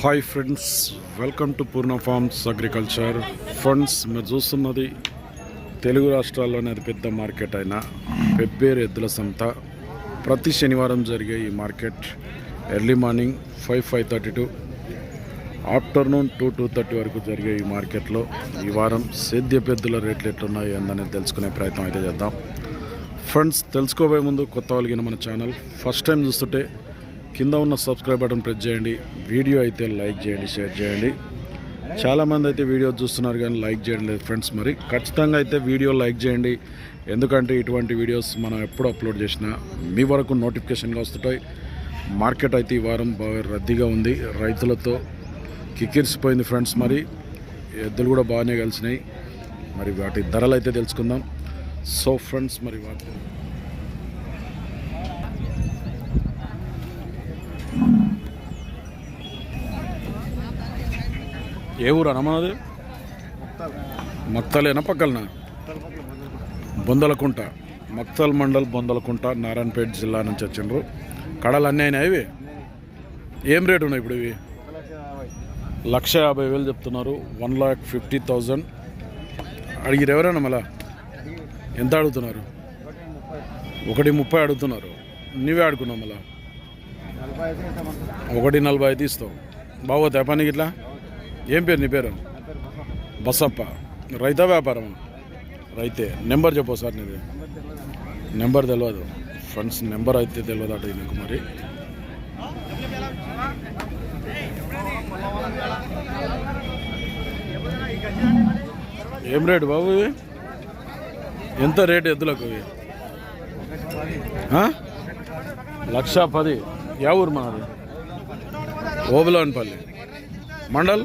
Hi friends welcome to Poorna farms agriculture. Funds మీరు చూస్తున్నది తెలుగు రాష్ట్రాల్లోనే అతిపెద్ద మార్కెట్ అయిన పెబ్బేరు ఎద్దుల సంత. ప్రతి శనివారం జరిగే ఈ market early morning five five thirty to afternoon two two thirty వరకు జరిగే ఈ మార్కెట్లో ఈ వారం సేద్య పెద్దుల రేట్లు ఎట్లున్నాయి అనేది తెలుసుకునే ప్రయత్నం అయితే చేద్దాం. ఫ్రెండ్స్ తెలుసుకోబోయే ముందు కొత్త వాళ్ళగిన మన ఛానల్. ఫస్ట్ టైం చూస్తుంటే కింద ఉన్న సబ్స్క్రైబ్ బటన్ ప్రెస్ చేయండి. వీడియో అయితే లైక్ చేయండి షేర్ చేయండి. చాలామంది అయితే వీడియో చూస్తున్నారు కానీ లైక్ చేయడం లేదు ఫ్రెండ్స్ మరి. ఖచ్చితంగా అయితే వీడియో లైక్ చేయండి. ఎందుకంటే ఇటువంటి వీడియోస్ మనం ఎప్పుడు అప్లోడ్ చేసినా మీ వరకు నోటిఫికేషన్గా వస్తుంటాయి. మార్కెట్ అయితే ఈ వారం బాగా రద్దీగా ఉంది. రైతులతో కిక్కిరిసిపోయింది ఫ్రెండ్స్ మరి. ఎద్దులు కూడా బాగానే కలిసినాయి. మరి వాటి ధరలు అయితే తెలుసుకుందాం. సో ఫ్రెండ్స్ మరి వాటి ఏ ఊరు అనమనది మత్తలేనా పక్కలనా? బొందలకుంట. మత్తల్ మండల్ బొందలకుంట నారాయణపేట జిల్లా నుంచి వచ్చిండ్రు. కడలు అన్నీ అయినా ఇవి? ఏం రేటు ఉన్నాయి ఇప్పుడు ఇవి? లక్ష యాభై వేలు చెప్తున్నారు. One lakh fifty thousand. అడిగిరు ఎవరైనా మళ్ళా? ఎంత అడుగుతున్నారు? ఒకటి ముప్పై అడుగుతున్నారు. నువ్వే ఆడుకున్నావు మళ్ళా? ఒకటి నలభై ఐదు ఇస్తావు బాగోతాయి పనికి ఇట్లా? ఏం పేరు నీ పేరు? బసప్ప. రైతా వ్యాపారం. రైతే. నెంబర్ చెప్పు సార్ నీది. నెంబర్ తెలియదు ఫ్రెండ్స్ నెంబర్ అయితే తెలియదు అటు నీకు మరి. ఏం రేటు బాబు ఇవి ఎంత రేటు ఎద్దులకు ఇవి? లక్ష పది. యా ఊరు మనది ఓబులాన్పల్లి మండల్?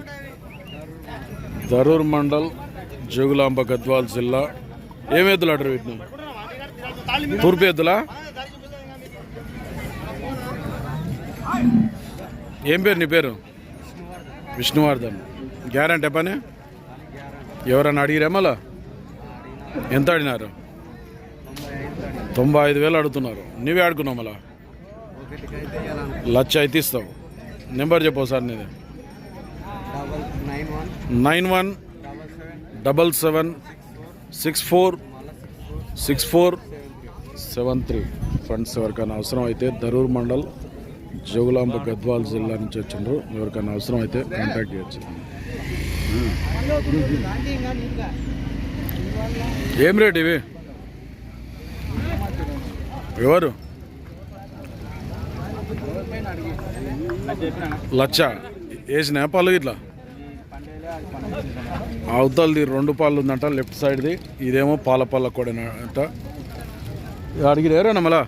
ధరూర్ మండల్ జోగులాంబ గద్వాల్ జిల్లా. ఏం ఎద్దులు వీటిని? తూర్పు ఎద్దులా? ఏం పేరు నీ పేరు? విష్ణువర్ధన్. గ్యారంటీ పని? ఎవరన్నా అడిగిరా మళ్ళా? ఎంత అడిగినారు తొంభై ఐదు వేలు అడుగుతున్నారు. నువ్వే ఆడుకున్నావు మళ్ళా? లచ్చ అయితే ఇస్తావు నెంబర్ చెప్పు సార్ నీది. Nine one double seven six four six four seven three. Friends ఎవరికైనా అవసరం అయితే ధరూర్ మండల్ జోగులాంబ గద్వాల్ జిల్లా నుంచి వచ్చిండ్రు. ఎవరికైనా అవసరం అయితే కాంటాక్ట్ చేయొచ్చు. ఏం రేట్ ఇవి? ఎవరు? లచ్చ వేసిన పళ్ళు ఇట్లా అవతలది రెండు పాలు ఉందంట లెఫ్ట్ సైడ్ది. ఇదేమో పాల పాల కూడా అంట అడిగిరు ఎవరైనా మళ్ళా?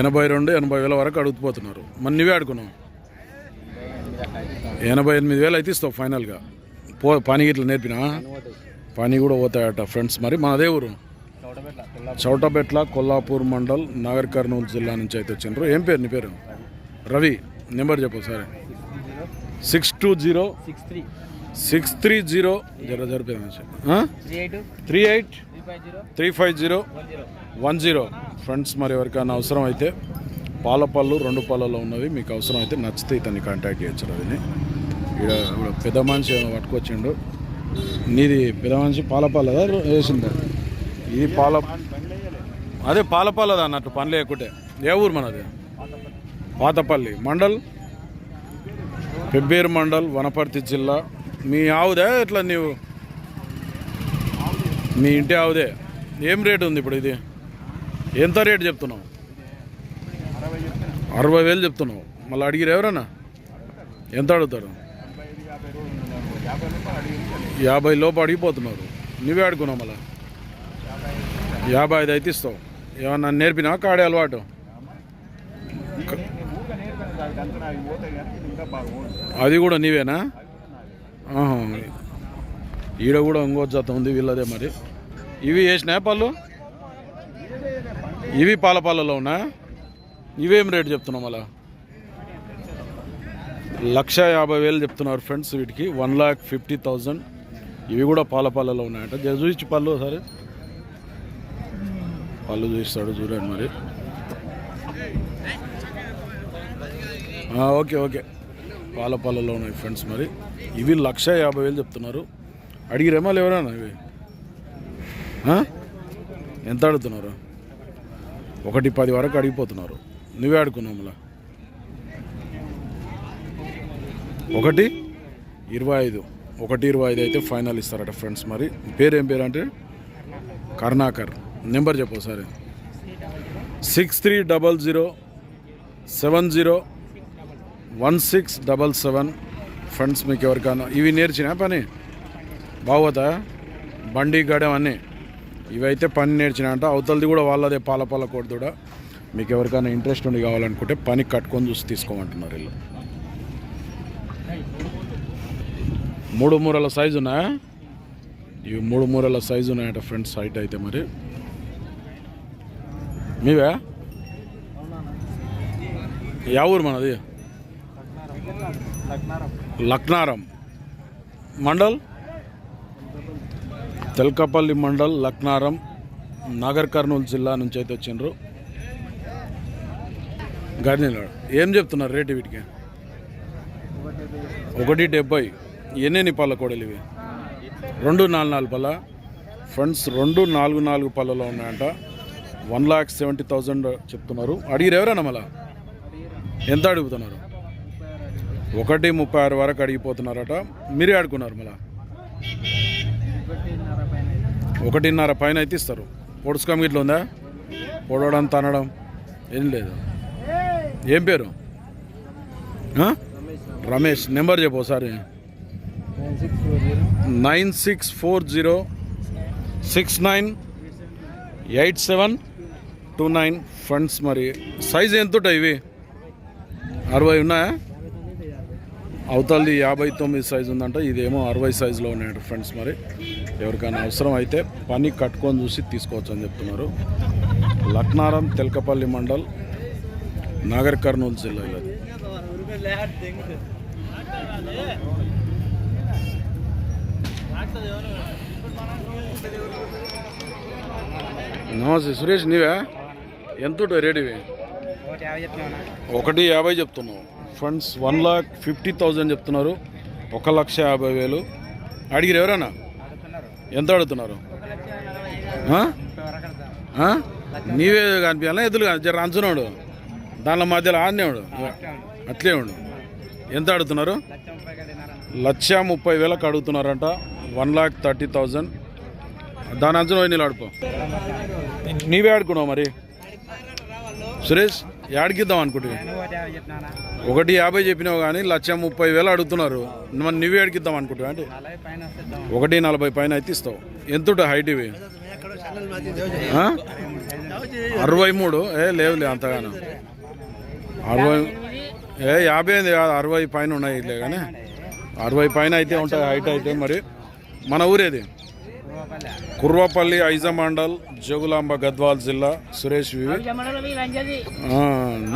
ఎనభై రెండు ఎనభై వేల వరకు అడుగుతుపోతున్నారు. మరి నువ్వే అడుగున్నావు ఎనభై ఎనిమిది వేలు అయితే ఇస్తావు ఫైనల్గా. పో పని ఇట్లా నేర్పినా? పని కూడా పోతాయట ఫ్రెండ్స్ మరి మన అదే ఊరు. చౌటబెట్ల కొల్లాపూర్ మండల్ నాగర్ కర్నూలు జిల్లా నుంచి అయితే వచ్చిండ్రు. ఏం పేరు నీ పేరు? రవి నెంబర్ చెప్పు సరే six two zero six three. Six three zero జర three eight. Three five zero. Three five zero one zero. Friends మరి ఎవరికైనా అవసరం అయితే పాల పళ్ళు రెండు పళ్ళలో ఉన్నవి మీకు అవసరం అయితే నచ్చితే ఇతన్ని కాంటాక్ట్ చేయొచ్చు ఈడ ఈడ పెద్ద మనిషి ఏమో పట్టుకొచ్చిండు. నీది పెద్ద మనిషి పాల పళ్ళదా వేసిందా? ఇది పాల అదే పాల పళ్ళదా అన్నట్టు పని లేకుంటే ఏ ఊరు మనది? పాతపల్లి. మండల్? పెబ్బేరు మండల్ వనపర్తి జిల్లా. మీ ఆవుదే ఎట్లా నీవు? మీ ఇంటి ఆవుదే. ఏం రేటు ఉంది ఇప్పుడు ఇది? ఎంత రేటు చెప్తున్నావు? అరవై వేలు చెప్తున్నావు. మళ్ళీ అడిగిరు ఎవరన్నా? ఎంత అడుగుతారు? యాభై లోపు అడిగిపోతున్నారు. నువ్వే అడుగున్నావు మళ్ళీ. యాభై ఐదు అయితే ఇస్తావు. ఏమన్నా నేర్పినా కాడే అలవాటు? అది కూడా నీవేనా? ఈడ కూడా ఇంకో జత ఉంది వీళ్ళదే మరి. ఇవి వేసినా పళ్ళు ఇవి పాల పాలలో ఉన్నా? ఇవేం రేటు చెప్తున్నాం అలా లక్ష యాభై వేలు చెప్తున్నారు ఫ్రెండ్స్ వీటికి. One lakh fifty thousand. ఇవి కూడా పాల పాలలో ఉన్నాయంట జర పళ్ళు సరే పళ్ళు చూపిస్తాడు చూడండి మరి. Okay okay. పాలపాలలో ఉన్నాయి ఫ్రెండ్స్ మరి. ఇవి లక్ష యాభై వేలు చెప్తున్నారు. అడిగిరేమా లేవరా ఇవి? ఎంత అడుగుతున్నారు? ఒకటి పది వరకు అడిగిపోతున్నారు. నువ్వే ఆడుకున్నాములా ఒకటి ఇరవై ఐదు. ఒకటి ఇరవై ఐదు అయితే ఫైనల్ ఇస్తారట ఫ్రెండ్స్ మరి. పేరేం పేరు అంటే కర్ణాకర్. నెంబర్ చెప్పు సరే six three double zero seven zero one six double seven friends మీకు ఎవరికైనా ఇవి నేర్చిన పని? బాగోతా బండి గడం అన్నీ. ఇవైతే పని నేర్చిన అంట. అవతలది కూడా వాళ్ళదే పాల పాల కోడి కూడా మీకు ఎవరికైనా ఇంట్రెస్ట్ ఉండి కావాలనుకుంటే పని కట్టుకొని చూసి తీసుకోమంటున్నారు వీళ్ళు. మూడు మూరల సైజు ఉన్నాయా ఇవి మూడు మూరల సైజు ఉన్నాయట ఫ్రెండ్స్ హైట్ అయితే మరి. మీవే? యా ఊరు మనది? లక్నారం. మండల్? తెల్కపల్లి మండల్ లక్నారం. నాగర్ కర్నూలు జిల్లా నుంచి అయితే వచ్చిండ్రు. గార్డెన్లో ఏం చెప్తున్నారు రేటు వీటికి? ఒకటి డెబ్బై ఎన్ని పళ్ళ కోడలు ఇవి? రెండు నాలుగు నాలుగు పళ్ళ? ఫ్రెండ్స్ రెండు నాలుగు నాలుగు పళ్ళలో ఉన్నాయంట. వన్ లాక్ సెవెంటీ థౌజండ్ చెప్తున్నారు. అడిగిరు ఎవరైనా మళ్ళా? ఎంత అడుగుతున్నారు? ఒకటి ముప్పై ఆరు వరకు అడిగిపోతున్నారట. మీరే ఆడుకున్నారు మళ్ళా? ఒకటిన్నర పైన అయితే ఇస్తారు. పొడుచుకం కమిట్లో ఉందా? పొడవడం తనడం ఏం లేదు. ఏం పేరు? రమేష్. నెంబర్ చెప్పు ఒకసారి. Nine six four zero six nine eight seven two nine. Friends మరి సైజ్ ఎంత ఉంటాయి ఇవి? అరవై ఉన్నాయా? అవతలది యాభై తొమ్మిది సైజు ఉందంట ఇదేమో అరవై సైజులో ఉన్నాయంట ఫ్రెండ్స్ మరి. ఎవరికైనా అవసరం అయితే పని కట్టుకొని చూసి తీసుకోవచ్చు అని చెప్తున్నారు. లక్నారం తెల్కపల్లి మండల్ నాగర్ కర్నూలు జిల్లా ఇది. నమస్తే సురేష్ నీవే? ఎంత రేట్ ఇవి? ఒకటి యాభై చెప్తున్నావు. Friends one lakh fifty thousand చెప్తున్నారు. ఒక లక్ష యాభై వేలు. అడిగిరు ఎవరన్నా? ఎంత అడుగుతున్నారు? నీవే కనిపించాలా? ఎదురు కానీ జర అంచున్నాడు దానిలో మధ్యలో ఆడినేవాడు అట్లే ఉండు. ఎంత అడుగుతున్నారు? లక్ష ముప్పై వేలకు అడుగుతున్నారంట. వన్ లాక్ థర్టీ థౌజండ్ దాని అంచనా పోయి నిలబడుకో నీవే ఆడుకున్నావు మరి. సురేష్? యాడికిద్దాం అనుకుంటున్నావు ఒకటి యాభై చెప్పినావు కానీ లక్ష ముప్పై వేలు అడుగుతున్నారు. మరి నువ్వు ఏడికిద్దాం అనుకుంటున్నా అంటే? ఒకటి నలభై పైన అయితే ఇస్తావు. ఎంత హైట్ ఇవి? అరవై మూడు? ఏ లేవులే అంతగానో. అరవై ఏ యాభై ఎనిమిది కాదు అరవై పైన ఉన్నాయి ఇట్లే కానీ. అరవై పైన అయితే ఉంటుంది హైట్ అయితే మరి. మన ఊరేది? కుర్వపల్లి ఐజ మండల్ జోగులాంబ గద్వాల్ జిల్లా సురేష్ వివి.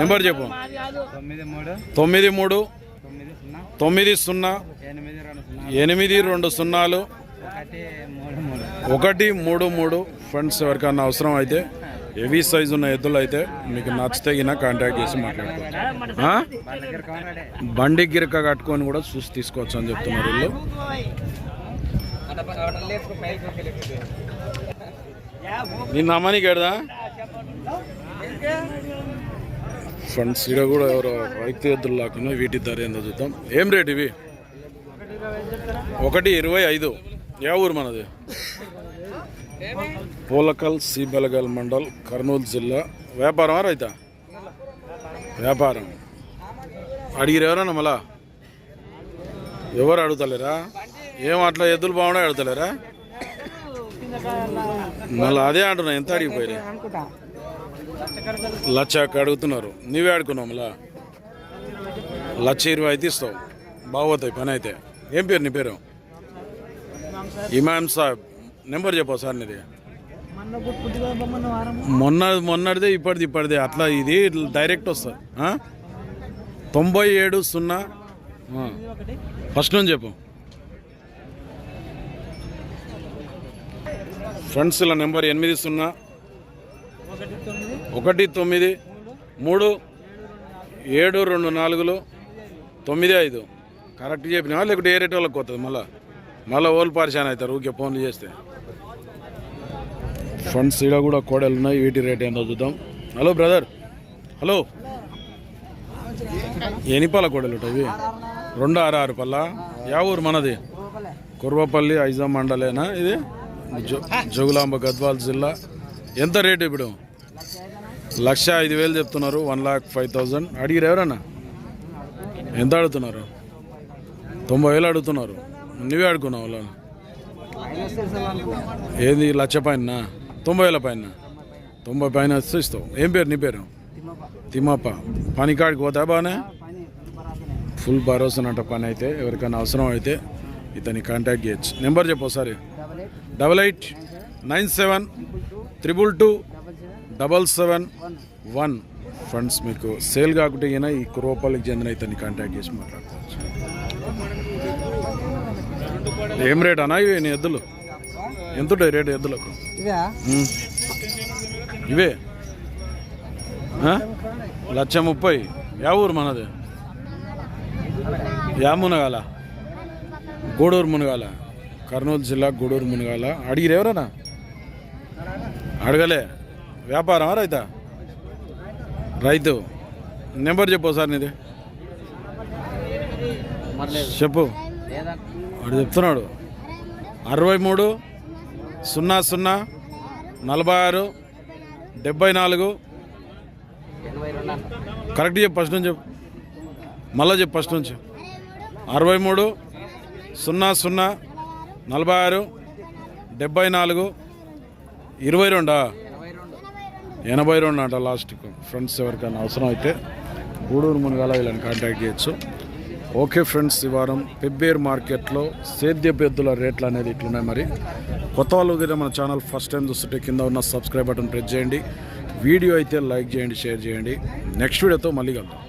నెంబర్ చెప్పు. తొమ్మిది మూడు తొమ్మిది సున్నా ఎనిమిది రెండు సున్నాలు ఒకటి మూడు మూడు. ఫ్రెండ్స్ ఎవరికన్నా అవసరం అయితే హెవీ సైజు ఉన్న ఎద్దులు అయితే మీకు నచ్చితే గిన కాంటాక్ట్ చేసి మాట్లాడుకోవచ్చు బండి గిరక కట్టుకొని కూడా చూసి తీసుకోవచ్చు అని చెప్తున్నారు వీళ్ళు. నిన్న అమ్మని గడదా ఫ్రెండ్స్ ఇక్కడ కూడా ఎవరో రైతు ఎద్దులు లాక్కున్నా వీటి ధర ఏందో చూద్దాం. ఏం రేట్ ఇవి? ఒకటి ఇరవై ఐదు. యా ఊరు మనది? పోలకల్ సిబెలగల్ మండల్ కర్నూలు జిల్లా. వ్యాపారమా రైతా? వ్యాపారం. అడిగిరు ఎవరన్నా మళ్ళా? ఎవరు అడుగుతలేరా? ఏం అట్లా ఎద్దులు బాగున్నా ఎడతలేరా మళ్ళీ అదే అంటున్నా ఎంత అడిగిపోయి లచ్చ అడుగుతున్నారు నువ్వే ఆడుకున్నావు మళ్ళా? లచ్చ ఇరవై అయితే ఇస్తావు బాగోతాయి పని అయితే. ఏం పేరు నీ పేరు? ఇమాం సాబ్ నెంబర్ చెప్పు సార్ నీది. మొన్న మొన్నటిదే ఇప్పటిది ఇప్పటిదే అట్లా ఇది డైరెక్ట్ వస్తుంది తొంభై ఏడు సున్నా ఫస్ట్ నుంచి చెప్పు. ఫ్రెండ్స్ల నెంబర్ ఎనిమిది సున్నా. ఒకటి తొమ్మిది. మూడు. ఏడు రెండు నాలుగులు. తొమ్మిది ఐదు. కరెక్ట్ చెప్పినా లేకుంటే ఏ రేట్ వాళ్ళకి పోతుంది మళ్ళీ? మళ్ళీ ఓల్ పరిశాన్ అవుతారు ఊరికే ఫోన్లు చేస్తే. ఫండ్స్ ఈడ కూడా కోడలు ఉన్నాయి. వీటి రేట్ ఏందో చూద్దాం. Hello brother. హలో. ఎనిపాల కోడలు ఇవి? రెండు ఆరు ఆరు పల్ల యా ఊరు మనది. కుర్వపల్లి ఐజాం మండలేనా ఇది? జోగులాంబ గద్వాల్ జిల్లా. ఎంత రేటు ఇప్పుడు? లక్ష ఐదు వేలు చెప్తున్నారు వన్ లాక్ ఫైవ్ థౌజండ్. అడిగిరు ఎవరన్నా? ఎంత అడుగుతున్నారు? తొంభై వేలు అడుగుతున్నారు. నువ్వే అడుగున్నావు వాళ్ళని. ఏది లక్ష పైన తొంభై వేల పైన. తొంభై పైన వస్తే ఇస్తావు. ఏం పేరు నీ పేరు? తిమ్మప్ప. పని కాడికి పోతా బాగానే ఫుల్ భరోసానంట పని అయితే ఎవరికైనా అవసరం అయితే ఇతని కాంటాక్ట్ చేయొచ్చు. నెంబర్ చెప్పు ఒకసారి. Double eight nine seven triple two double seven one. Friends మీకు సేల్ కాకుంటే ఈయన ఈ కురోపల్లికి చెందిన ఇతన్ని కాంటాక్ట్ చేసి మాట్లాడుకోవచ్చు. ఏం రేట్ అన్నా ఇవి నీ ఎద్దులు? ఎంత రేటు ఎద్దులకు? ఇవా? లక్ష ముప్పై. యా ఊరు మనది? యా మునగాల? గూడూరు మునగాల? కర్నూలు జిల్లా గూడూరు మునగాల. అడిగిరు ఎవరన్నా? అడగలే. వ్యాపారం రైతా? రైతు. నెంబర్ చెప్పు సార్ నీది. చెప్పు. వాడు చెప్తున్నాడు. అరవై మూడు సున్నా సున్నా నలభై ఆరు డెబ్బై నాలుగు. కరెక్ట్ చెప్పు ఫస్ట్ నుంచి చెప్పు. మళ్ళా చెప్పు ఫస్ట్ నుంచి. అరవై మూడు సున్నా సున్నా నలభై ఆరు డెబ్బై నాలుగు ఇరవై రెండా. ఎనభై రెండు అంట లాస్ట్కు. ఫ్రెండ్స్ ఎవరికైనా అవసరం అయితే గూడూరు మునగాల వీళ్ళని కాంటాక్ట్ చేయొచ్చు. ఓకే ఫ్రెండ్స్ ఈ వారం పెబ్బేర్ మార్కెట్లో సేద్య పెద్దుల రేట్లు అనేది ఇట్లున్నాయి మరి. కొత్త వాళ్ళు మన ఛానల్ ఫస్ట్ టైం చూస్తుంటే కింద ఉన్న సబ్స్క్రైబ్ బటన్ ప్రెస్ చేయండి. వీడియో అయితే లైక్ చేయండి షేర్ చేయండి. నెక్స్ట్ వీడియోతో మళ్ళీ కలుద్దాం.